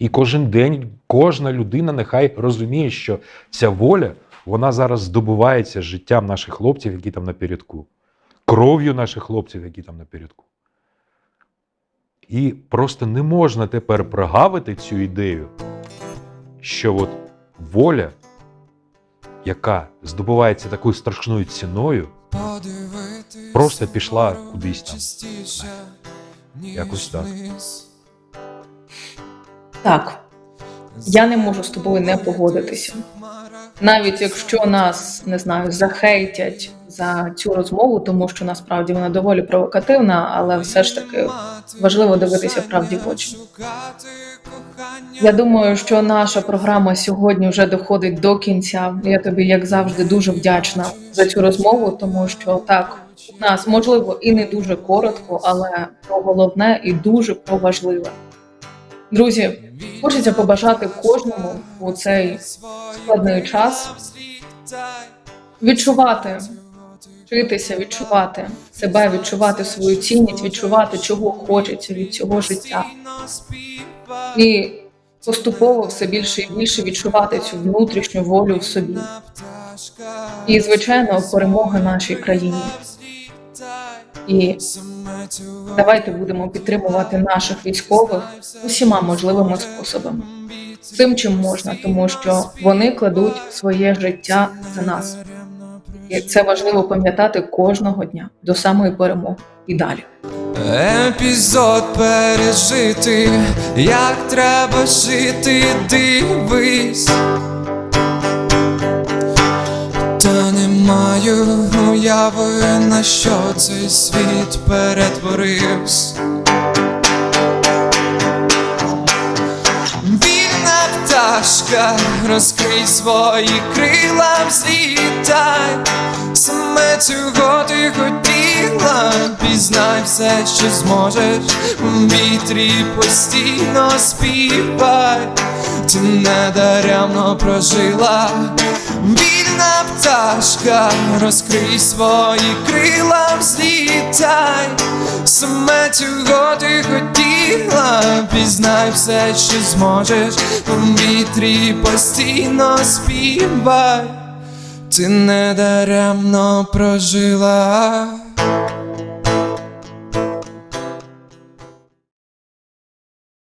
І кожен день кожна людина нехай розуміє, що ця воля вона зараз здобувається життям наших хлопців, які там напередку, кров'ю наших хлопців, які там напередку. І просто не можна тепер прогавити цю ідею, що от воля, яка здобувається такою страшною ціною, Просто пішла кудись там. Якось так. Так, я не можу з тобою не погодитися. Навіть якщо нас не знаю, захейтять за цю розмову, тому що насправді вона доволі провокативна, але все ж таки важливо дивитися правді в очі. Я думаю, що наша програма сьогодні вже доходить до кінця. Я тобі, як завжди, дуже вдячна за цю розмову, тому що так у нас можливо і не дуже коротко, але про головне і дуже про важливе. Друзі, хочеться побажати кожному у цей складний час відчувати, вчитися, відчувати себе, відчувати свою цінність, відчувати, чого хочеться від цього життя. І поступово все більше і більше відчувати цю внутрішню волю в собі. І, звичайно, перемога нашій країні. І давайте будемо підтримувати наших військових усіма можливими способами. Цим чим можна, тому що вони кладуть своє життя за нас. І це важливо пам'ятати кожного дня до самої перемоги і далі. Епізод пережити, як треба жити, дивись. Уяви, на що цей світ перетворився. Вільна пташка, розкрий свої крила, взлітай. Саме цього ти хотіла, пізнай все, що зможеш. У вітрі постійно співай, ти не даремно прожила. Вільна пташка, розкрий свої крила, взлітай. Саме цього ти хотіла, пізнай все, що зможеш. У вітрі постійно співай. Ти не даремно прожила.